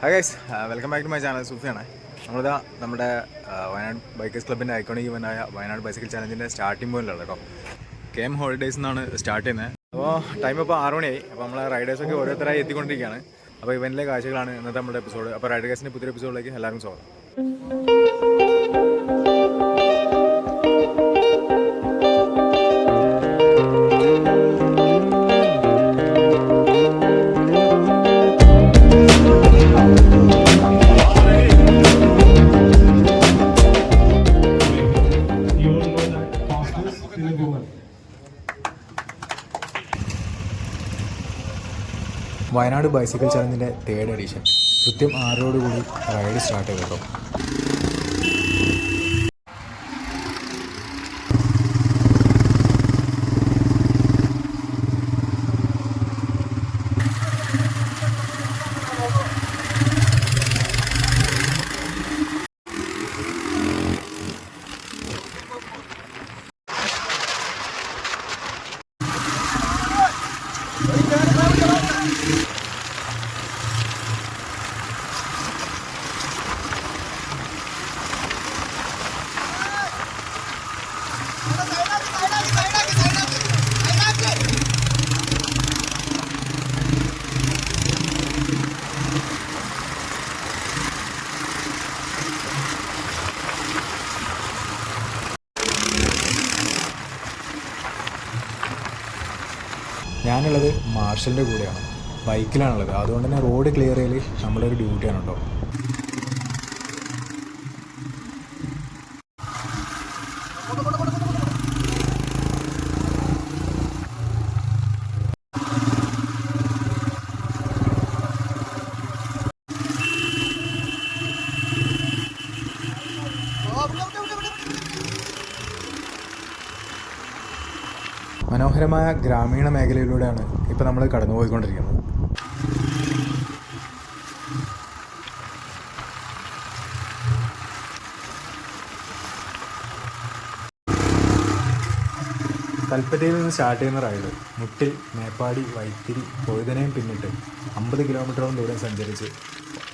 Hi guys welcome back to my channel സൂഫിയാണ് നമ്മളിതാ നമ്മുടെ Wayanad bikers ക്ലബിന്റെ ഐക്കോണിക് ഇവനായ വയനാട് ബൈസിക്കിൾ ചാലഞ്ചിന്റെ സ്റ്റാർട്ടിംഗ് പോയിന്റിലാണ് കേട്ടോ കെ ഹോളിഡേയ്സ് എന്നാണ് സ്റ്റാർട്ട് ചെയ്യുന്നത്. അപ്പോൾ ടൈം ഇപ്പോൾ ആറ് മണിയായി. അപ്പോൾ നമ്മളെ റൈഡേഴ്സൊക്കെ ഓരോരുത്തരായി എത്തിക്കൊണ്ടിരിക്കുകയാണ്. അപ്പോൾ ഇവന്റെ കാഴ്ചകളാണ് ഇന്നത്തെ നമ്മുടെ എപ്പിസോഡ് അപ്പോൾ റൈഡേഴ്സിന്റെ പുതിയ എപ്പിസോഡിലേക്ക് എല്ലാവർക്കും സ്വാഗതം. വയനാട് ബൈസിക്കിൾ ചാലഞ്ചിന്റെ തേർഡ് എഡീഷൻ കൃത്യം ആറോടുകൂടി റൈഡ് സ്റ്റാർട്ട് ചെയ്തു കേട്ടോ ഞാനുള്ളത് മാർഷലിന്റെ കൂടെയാണ്. ബൈക്കിലാണുള്ളത്. അതുകൊണ്ട് തന്നെ റോഡ് ക്ലിയർ ചെയ്യൽ നമ്മളൊരു ഡ്യൂട്ടിയാണ് കേട്ടോ മനോഹരമായ ഗ്രാമീണ മേഖലയിലൂടെയാണ് ഇപ്പോൾ നമ്മൾ കടന്നുപോയിക്കൊണ്ടിരിക്കുന്നത്. കൽപ്പറ്റയിൽ നിന്ന് സ്റ്റാർട്ട് ചെയ്യുന്ന റൈഡ് മുട്ടിൽ മേപ്പാടി വൈത്തിരി പൊഴുതനയും പിന്നിട്ട് അമ്പത് കിലോമീറ്ററോളം ദൂരം സഞ്ചരിച്ച്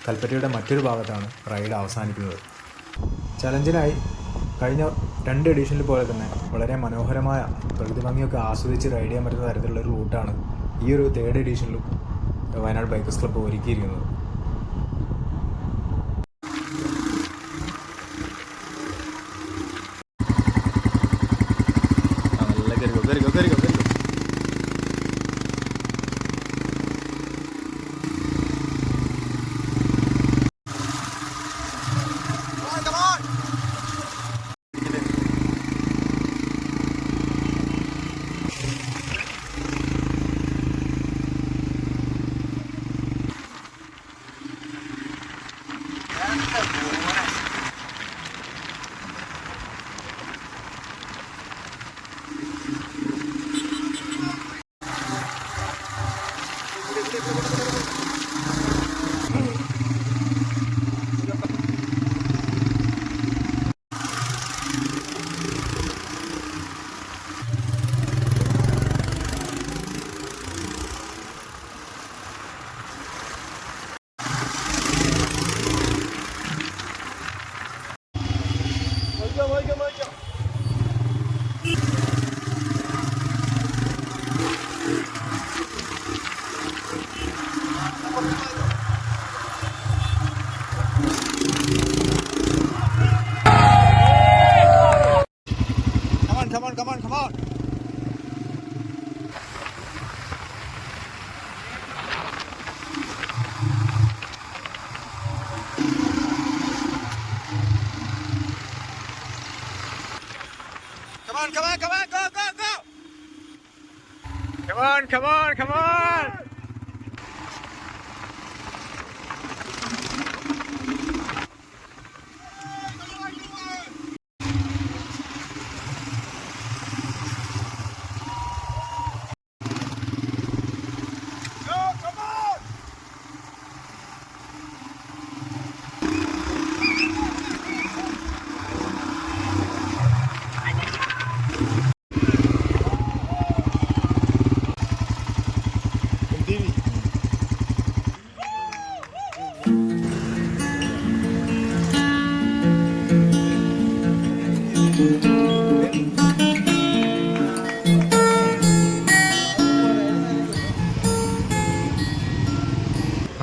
കൽപ്പറ്റയുടെ മറ്റൊരു ഭാഗത്താണ് റൈഡ് അവസാനിക്കുന്നത്. ചലഞ്ചിനായി കഴിഞ്ഞ രണ്ട് എഡീഷനിൽ പോലെ തന്നെ വളരെ മനോഹരമായ പ്രകൃതി ഭംഗിയൊക്കെ ആസ്വദിച്ച് റൈഡ് ചെയ്യാൻ പറ്റുന്ന തരത്തിലുള്ള ഒരു റൂട്ടാണ് ഈ ഒരു തേർഡ് എഡീഷനിലും വയനാട് ബൈക്കേഴ്സ് ക്ലബ്ബ് ഒരുക്കിയിരിക്കുന്നത്. Come on, come on, come on, go, go, go! Come on, come on, come on!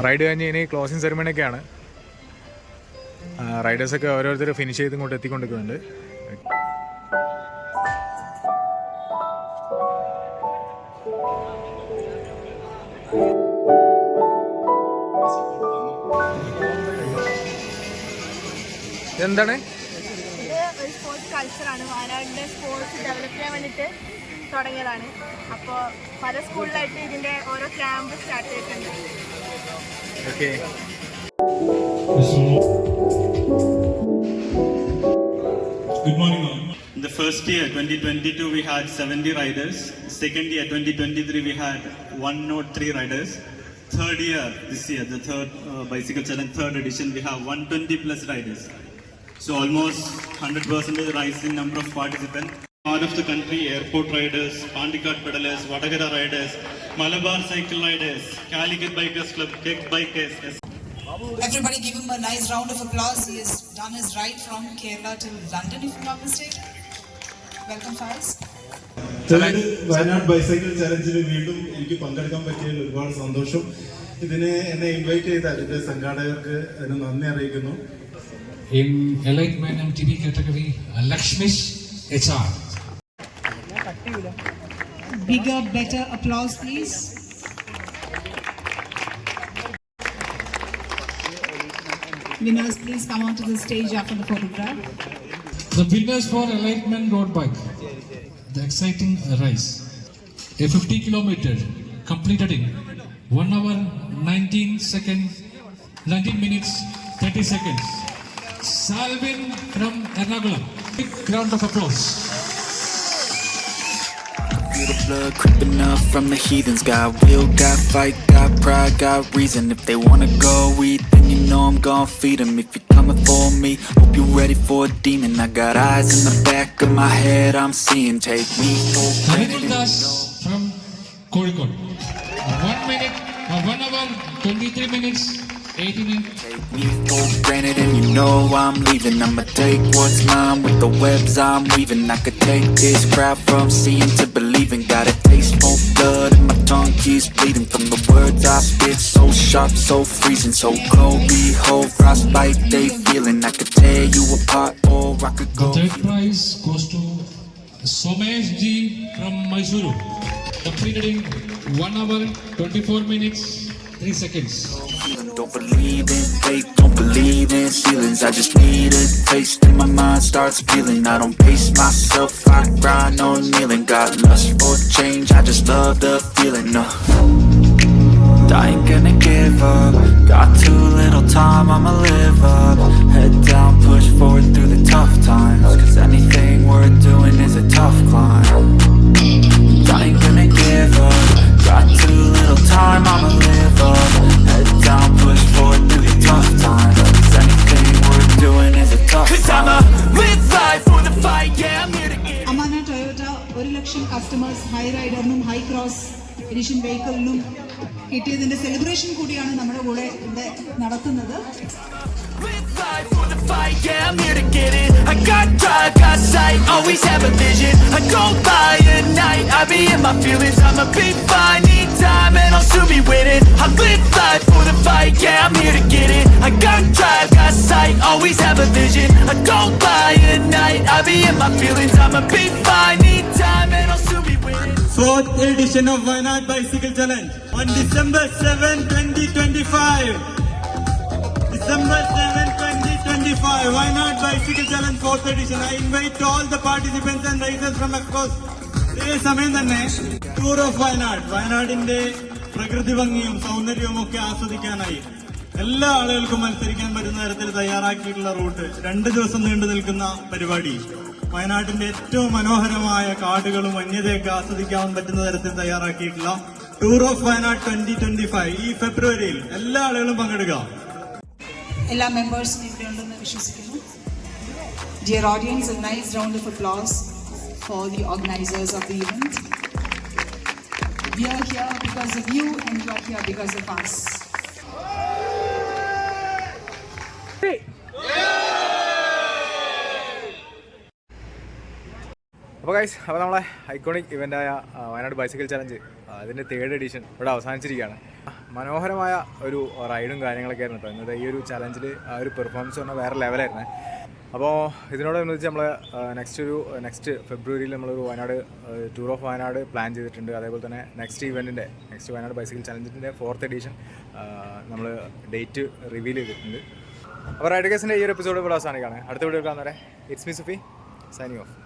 Ride കഴിഞ്ഞ് ഇനി ക്ലോസിങ് സെറിമണി ഒക്കെയാണ്. റൈഡേഴ്സൊക്കെ ഓരോരുത്തർ ഫിനിഷ് ചെയ്ത് ഇങ്ങോട്ട് എത്തിക്കൊണ്ടിരിക്കുന്നുണ്ട്. എന്താണ്? സ്പോർട്സ് കൾച്ചറാണ് സ്പോർട്സ് ഡെവലപ്പ് ചെയ്യാൻ വേണ്ടിയിട്ട് തുടങ്ങിയതാണ്. അപ്പോൾ പല സ്കൂളിലായിട്ട് ഇതിന്റെ ഓരോ ക്യാമ്പ് സ്റ്റാർട്ട് ചെയ്തിട്ടുണ്ട്. Okay. Good morning. In the first year, 2022, we had 70 riders. Second year, 2023, we had 103 riders. Third year, this year, the third uh, bicycle challenge, third edition, we have 120 plus riders. So almost 100% rise in number of participants. Out of the country, airport riders, Pandikad pedalers, Vadagara riders, Malabar cycle riders, Calicut Bikers Club, Kick Bikers, Everybody give him a nice round of applause. He has done his ride from Kerala to London, if I'm not mistaken. Welcome, Faiz. Third Wayanad bicycle ചലഞ്ചിൽ വീണ്ടും എനിക്ക് പങ്കെടുക്കാൻ പറ്റിയതിൽ ഒരുപാട് സന്തോഷം ഇതിനെ എന്നെ invite ചെയ്ത അതിന്റെ സംഘാടകർക്ക് അതിന് നന്ദി അറിയിക്കുന്നു In Elite Men MTB category, uh, Lakshmish HR. Bigger, better applause, please. Winners, please come onto the stage after the photograph. The winners for Enlightenment Road Bike, the exciting race. A 50 kilometer completed in 1 hour 19 seconds, 19 minutes 30 seconds. Salvin from Ernakulam. Big round of applause. Feel the blood creeping up from the heathens. Got will, got fight, got pride, got reason. If they wanna go eat, then you know I'm gon' feed 'em. If you're coming for me, hope you're ready for a demon. I got eyes in the back of my head, I'm seeing. Take me for granted. From Kozhikode. One minute, one hour 23 minutes 18 Take me for granted, and you know I'm leaving. I'ma take what's mine with the webs I'm weaving. I could take this crowd from seeing to believing. Got a taste for blood, and my tongue keeps bleeding from the words I spit. So sharp, so freezing, so cold. Behold, frostbite they feeling. I could tear you apart, or I could The go. third prize goes to Somesh G from Mysuru, completed in 1 hour 24 minutes 3 seconds. Don't believe in fate, don't believe in ceilings. I just need a taste and my mind starts feeling. I don't pace myself, I grind on kneeling. Got lust for change, I just love the feeling. Uh. I ain't gonna give up. Got too little time, I'ma live up. High റൈഡറിനും high cross edition വെഹിക്കിളിനും കിട്ടിയതിന്റെ celebration കൂടിയാണ് നമ്മുടെ കൂടെ ഇവിടെ നടത്തുന്നത് always have a vision. I don't buy at night, I be in my feelings. I'ma be fine, Fourth edition of Wynad Bicycle Challenge on December 7, 2025. December 7, 2025. Wynad Bicycle Challenge fourth edition. I invite all the participants and riders from across ഇതേ സമയം തന്നെ tour of Wayanad വയനാടിന്റെ പ്രകൃതി ഭംഗിയും സൗന്ദര്യവും ഒക്കെ ആസ്വദിക്കാനായി എല്ലാ ആളുകൾക്കും മത്സരിക്കാൻ പറ്റുന്ന തരത്തിൽ തയ്യാറാക്കിയിട്ടുള്ള റൂട്ട് രണ്ട് ദിവസം നീണ്ടു നിൽക്കുന്ന പരിപാടി. വയനാട്ടിന്റെ ഏറ്റവും മനോഹരമായ കാടുകളും വന്യതയൊക്കെ ആസ്വദിക്കാൻ പറ്റുന്ന തരത്തിൽ തയ്യാറാക്കിയിട്ടുള്ള tour of Wayanad twenty twenty five ഈ ഫെബ്രുവരിയിൽ എല്ലാ ആളുകളും പങ്കെടുക്കുക എല്ലാ മെമ്പേഴ്സും ഉണ്ടെന്ന് വിശ്വസിക്കുന്നു. Dear audience nice of applause for the of the event we are here because of you and you are here because of us. അപ്പോൾ ഗൈസ് അപ്പോൾ നമ്മളെ ഐക്കോണിക് ഇവന്റായ വയനാട് ബൈസിക്കിൾ ചലഞ്ച് അതിന്റെ തേർഡ് എഡിഷൻ ഇവിടെ അവസാനിച്ചിരിക്കുകയാണ്. മനോഹരമായ ഒരു റൈഡും കാര്യങ്ങളൊക്കെ ആയിരുന്നു കേട്ടോ ഇന്നത്തെ ഈ ഒരു ചലഞ്ചിൽ ആ ഒരു പെർഫോമൻസ് പറഞ്ഞാൽ വേറെ ലെവലായിരുന്നു അപ്പോൾ ഇതിനോട് ഇതിനോടനുബന്ധിച്ച് നമ്മൾ നെക്സ്റ്റ് ഒരു നെക്സ്റ്റ് ഫെബ്രുവരിയിൽ നമ്മളൊരു Wayanad tour of Wayanad plan ചെയ്തിട്ടുണ്ട്. അതേപോലെ തന്നെ നെക്സ്റ്റ് ഇവന്റിന്റെ നെക്സ്റ്റ് വയനാട് ബൈസിക്കിൾ ചലഞ്ചിന്റെ ഫോർത്ത് എഡിഷൻ നമ്മൾ ഡേറ്റ് റിവീൽ ചെയ്തിട്ടുണ്ട്. അപ്പോൾ റൈഡ് കേസിന്റെ ഈ ഒരു എപ്പിസോഡ് ഇവിടെ അവസാനിക്കുകയാണ്. അടുത്ത വീഡിയോ കാണുന്നവരെ it's me Sufi signing off